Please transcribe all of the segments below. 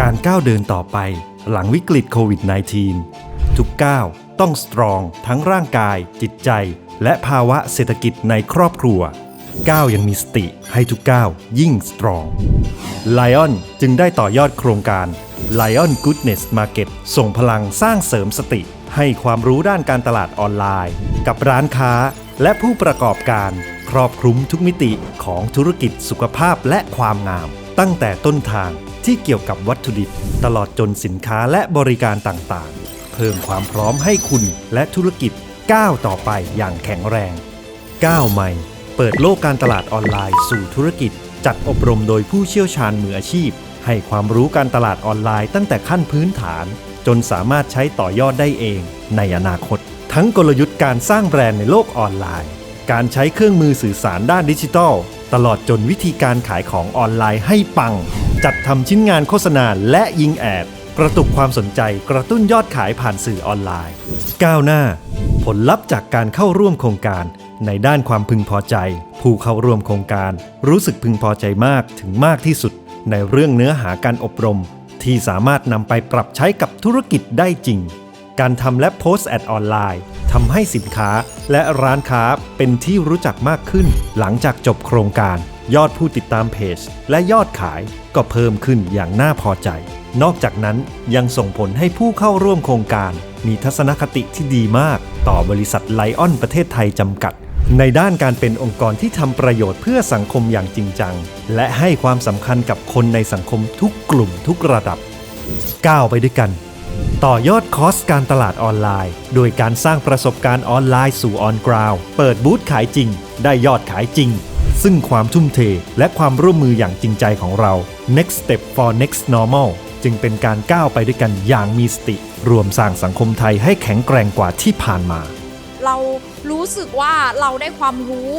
การก้าวเดินต่อไปหลังวิกฤตโควิด -19 ทุกก้าวต้องสตรองทั้งร่างกาย จิตใจ และภาวะเศรษฐกิจในครอบครัว ก้าวยังมีสติให้ทุกก้าวยิ่งสตรอง Lion จึงได้ต่อยอดโครงการ Lion Goodness Market ส่งพลังสร้างเสริมสติ ให้ความรู้ด้านการตลาดออนไลน์ กับร้านค้า และผู้ประกอบการ ครอบคลุมทุกมิติของธุรกิจสุขภาพและความงาม ตั้งแต่ต้นทางที่เกี่ยวกับวัตถุดิบ ตลอดจนสินค้าและบริการต่างๆ เพิ่มความพร้อมให้คุณและธุรกิจก้าวต่อไปอย่างแข็งแรงก้าวใหม่ เปิดโลกการตลาดออนไลน์สู่ธุรกิจ จัดอบรมโดยผู้เชี่ยวชาญมืออาชีพ ให้ความรู้การตลาดออนไลน์ตั้งแต่ขั้นพื้นฐาน จนสามารถใช้ต่อยอดได้เองในอนาคต ทั้งกลยุทธ์การสร้างแบรนด์ในโลกออนไลน์ การใช้เครื่องมือสื่อสารด้านดิจิทัล ตลอดจนวิธีการขายของออนไลน์ให้ปัง จัดทำชิ้นงานโฆษณาและยิงแอด กระตุกความสนใจกระตุ้นยอดขายผ่านสื่อออนไลน์ ก้าวหน้า ผลลัพธ์จากการเข้าร่วมโครงการ ในด้านความพึงพอใจ ผู้เข้าร่วมโครงการ รู้สึกพึงพอใจมากถึงมากที่สุด ในเรื่องเนื้อหาการอบรม ที่สามารถนำไปปรับใช้กับธุรกิจได้จริง การทำและโพสต์แอดออนไลน์ ทำให้สินค้าและร้านค้าเป็นที่รู้จักมากขึ้น หลังจากจบโครงการ ยอดผู้ติดตามเพจ และยอดขายก็เพิ่มขึ้นอย่างน่าพอใจ นอกจากนั้นยังส่งผลให้ผู้เข้าร่วมโครงการ มีทัศนคติที่ดีมาก ต่อบริษัทไลออนประเทศไทยจำกัด ในด้านการเป็นองค์กรที่ทำประโยชน์เพื่อสังคมอย่างจริงจัง และให้ความสำคัญกับคนในสังคมทุกกลุ่มทุกระดับ ก้าวไปด้วยกัน ต่อยอดคอร์สการตลาดออนไลน์ โดยการสร้างประสบการณ์ออนไลน์สู่ออนกราวเปิดบูธขายจริง ได้ยอดขายจริง ซึ่งความทุ่มเทและความร่วมมืออย่างจริงใจของเรา next step for next normal จึงเป็นการก้าวไปด้วยกันอย่างมีสติ รวมสร้างสังคมไทยให้แข็งแกร่งกว่าที่ผ่านมา เรารู้สึกว่าเราได้ความรู้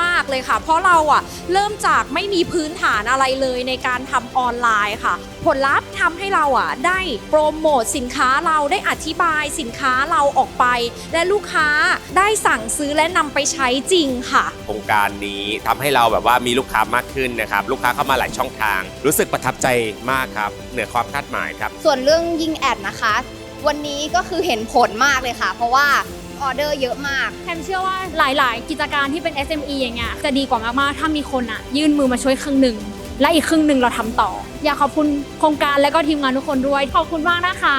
มาก ๆ เลยค่ะ เพราะเราอะเริ่มจากไม่มีพื้นฐานอะไรเลยในการทำออนไลน์ค่ะ ผลลัพธ์ทำให้เราอะได้โปรโมทสินค้าเราได้อธิบายสินค้าเราออกไป และลูกค้าได้สั่งซื้อและนำไปใช้จริงค่ะ โครงการนี้ทำให้เราแบบว่ามีลูกค้ามากขึ้นนะครับ ลูกค้าเข้ามาหลายช่องทาง รู้สึกประทับใจมากครับ เหนือความคาดหมายครับ ส่วนเรื่องยิงแอดนะคะ วันนี้ก็คือเห็นผลมากเลยค่ะ เพราะว่า ออเดอร์เยอะมากแคมเชื่อว่าหลาย ๆ กิจการที่เป็น SME อย่างเงี้ยจะดีกว่ามาก ๆ ถ้ามีคนอะยื่นมือมาช่วยครึ่งหนึ่ง และอีกครึ่งหนึ่งเราทำต่อ อยากขอบคุณโครงการและก็ทีมงานทุกคนด้วย ขอบคุณมากนะคะ